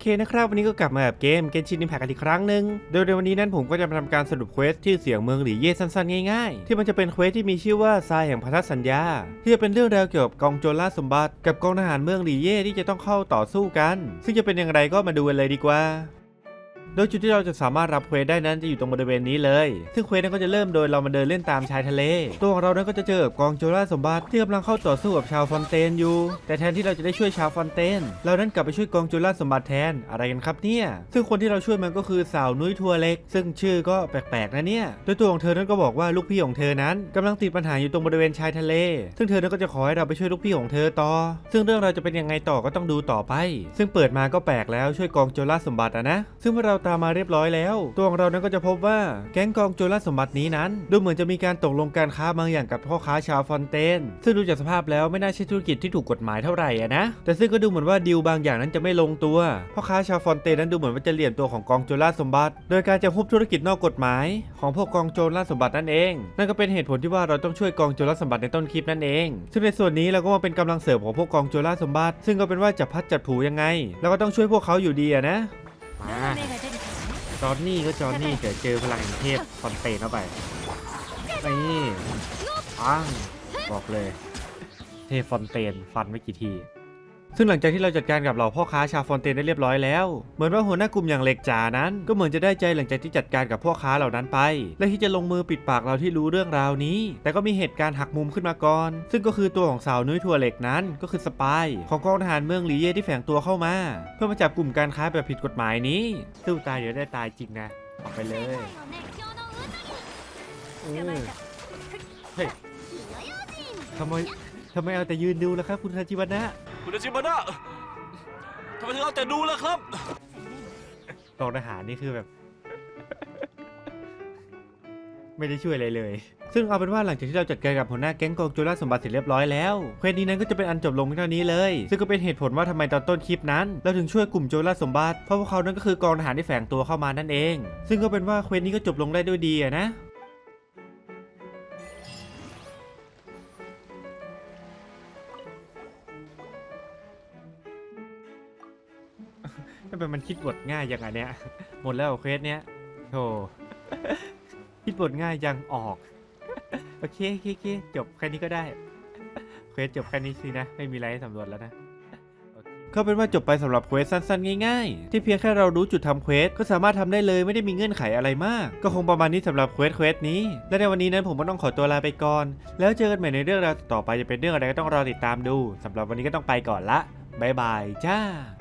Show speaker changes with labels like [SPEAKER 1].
[SPEAKER 1] เคนะครับวันนี้ก็กลับมาแบบเกมเกนชินอิมแพคอีกครั้งหนึ่งโดยในวันนี้นั้นผมก็จะมาทำการสรุปเควสที่เสียงเมืองหลีเย่สั้นๆง่ายๆ ที่มันจะเป็นเควสที่มีชื่อว่าทรายแห่งพันธสัญญา ที่จะเป็นเรื่องราวเกี่ยวกับกองโจรล่าสมบัติ กับกองทหารเมืองหลีเย่ที่จะต้องเข้าต่อสู้กัน ซึ่งจะเป็นอย่างไรก็มาดูกันเลยดีกว่า โดยจุดที่เราจะสามารถรับเควสได้นั้นจะอยู่ตรงบริเวณนี้เลย ซึ่งเควสนั้นก็จะเริ่มโดยเรามาเดินเล่นตามชายทะเล ตัวของเรานั้นก็จะเจอกับกองโจรล่าสมบัติที่กำลังเข้าต่อสู้กับชาวฟอนเตนอยู่ แต่แทนที่เราจะได้ช่วยชาวฟอนเตนเรานั้นกลับไปช่วยกองโจรล่าสมบัติแทนอะไรกันครับเนี่ย ซึ่งคนที่เราช่วยมันก็คือสาวนุ้ยทัวเล็ก ซึ่งชื่อก็แปลกๆนะเนี่ยโดยตัวของเธอนั้นก็บอกว่าลูกพี่ของเธอนั้นกำลังติดปัญหาอยู่ตรงบริเวณชายทะเล ซึ่งเธอนั้นก็จะขอให้เราไปช่วยลูกพี่ของเธอต่อ ซึ่งเรื่องเราจะเป็นยังไงต่อก็ต้องดูต่อไป ซึ่งเปิดมาก็แปลกแล้วช่วยกองโจราสมบัตินะ ซึ่งเมื่อเราตามมาเรียบร้อยแล้วตัวของเรานั้นก็จะพบว่าแก๊งกองโจรสมบัตินี้นั้น ดูเหมือนจะมีการตกลงการค้าบางอย่างกับพ่อค้าชาวฟอนเตน ซึ่งดูจากสภาพแล้วไม่น่าใช่ธุรกิจที่ถูกกฎหมายเท่าไหร่อะนะแต่ซึ่งก็ดูเหมือนว่าดีลบางอย่างนั้นจะไม่ลงตัวพ่อค้าชาวฟอนเตนนั้นดูเหมือนว่าจะเหลี่ยมตัวของกองโจรสมบัติ โดยการจะฮุบธุรกิจนอกกฎหมาย ของพวกกองโจรสมบัตินั่นเอง นั่นก็เป็นเหตุผลที่ว่าเราต้องช่วยกองโจรสมบัติในต้นคลิปนั่นเองซึ่งในส่วนนี้เราก็มาเป็นกำลังเสริมของพวกกองโจรสมบัติ ซึ่งก็เป็นว่าจะพัดจัดผูยังไงเราก็ต้องช่วยพวกเขาอยู่ดีอะนะ จอห์นนี่ก็จอห์นนี่เดี๋ยวเจอพลังแห่งเทพฟอนเตนเข้าไปนี่ปังบอกเลย เทพฟอนเตนฟันไม่กี่ที ซึ่งหลังจากที่เราจัดการกับเหล่าพ่อค้าชาฟอนเตนได้เรียบร้อยแล้ว เหมือนว่าหัวหน้ากลุ่มอย่างเล็กจ๋านั้น ก็เหมือนจะได้ใจหลังจากที่จัดการกับพ่อค้าเหล่านั้นไป และที่จะลงมือปิดปากเราที่รู้เรื่องราวนี้ แต่ก็มีเหตุการณ์หักมุมขึ้นมาก่อน ซึ่งก็คือตัวของสาวนุ้ยทัวเหล็กนั้น ก็คือสปายของกองทหารเมืองลีเย่ที่แฝงตัวเข้ามา เพื่อมาจับกลุ่มการค้าแบบผิดกฎหมายนี้สู้ตายเดี๋ยวได้ตายจริงนะออกไปเลยเฮ้ยทำไมทำไมเอาแต่ยืนดูล่ะครับ คุณทาชิวนะ
[SPEAKER 2] คุณอาชิมานะทำไมถึงเอาแต่ดูล่ะครับ
[SPEAKER 1] กองทหารนี่คือแบบ ไม่ได้ช่วยอะไรเลย ซึ่งเอาเป็นว่าหลังจากที่เราจัดการกับหัวหน้าแก๊งกองโจรล่าสมบัติเสร็จเรียบร้อยแล้วเควสนี้นั้นก็จะเป็นอันจบลงเพียงเท่านี้เลย ซึ่งก็เป็นเหตุผลว่าทำไมตอนต้นคลิปนั้นเราถึงช่วยกลุ่มโจรล่าสมบัติเพราะพวกเขานั้นก็คือกองทหารที่แฝงตัวเข้ามานั่นเอง ซึ่งก็เป็นว่าเควสนี้ก็จบลงได้ด้วยดีอะนะ ทำไมมันคิดบทง่ายอย่างอันเนี้ยหมดแล้วเหรอเควสเนี้ยโธ่คิดบทง่ายยังออก โอเคโอเคโอเคจบแค่นี้ก็ได้ เควสจบแค่นี้สินะ ไม่มีอะไรให้สำรวจแล้วนะเคก็เป็นว่าจบไปสำหรับเควสสั้นๆ ง่ายๆ ที่เพียงแค่เรารู้จุดทำเควสก็สามารถทำได้เลยไม่ได้มีเงื่อนไขอะไรมาก ก็คงประมาณนี้สำหรับเควสเควสนี้ และในวันนี้นั้นผมก็ต้องขอตัวลาไปก่อน แล้วเจอกันใหม่ในเรื่องราวต่อไปจะเป็นเรื่องอะไรก็ต้องรอติดตามดูสำหรับวันนี้ก็ต้องไปก่อนละบายบายจ้า